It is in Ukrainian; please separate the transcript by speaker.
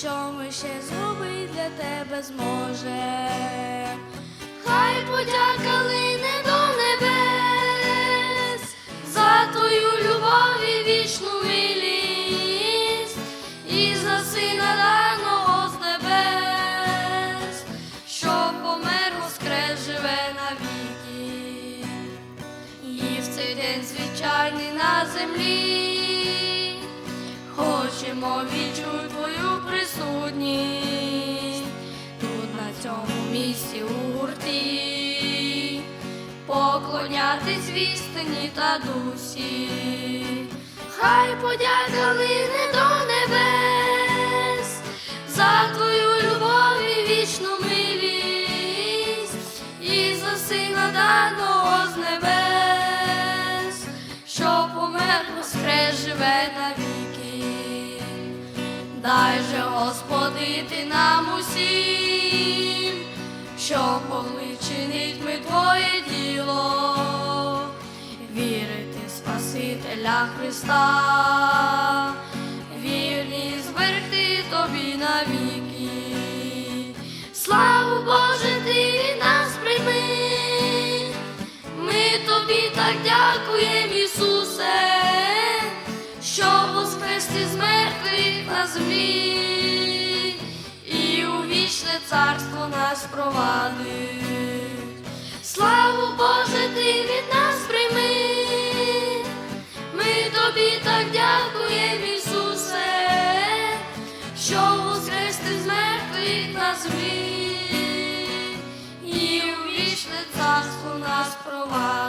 Speaker 1: ще зробить для тебе зможе. Хай подяка лине до небес за твою любов і вічну милість, і за сина даного з небес, що помер воскрес живе навіки. І в цей день звичайний на землі, хочемо відчути твою присутність тут на цьому місці у гурті, поклонятись вістині та дусі, хай подяка лине до небес за твою любов і вічну милість, і за сина даного з небес, що помер воскрес живе навіки. Дай же, Господи, ти нам усім, що могли чинить ми Твоє діло, вірити Спасителя Христа, вірні зберегти Тобі навіки. Славу Боже, ти нас прийми, ми тобі так дякуємо, Ісусе, землі, і у вічне царство нас провадить. Славу Боже, ти від нас прийми, ми тобі так дякуємо, Ісусе, що воскрес ти з мертвих на землі, і у вічне царство нас провадить.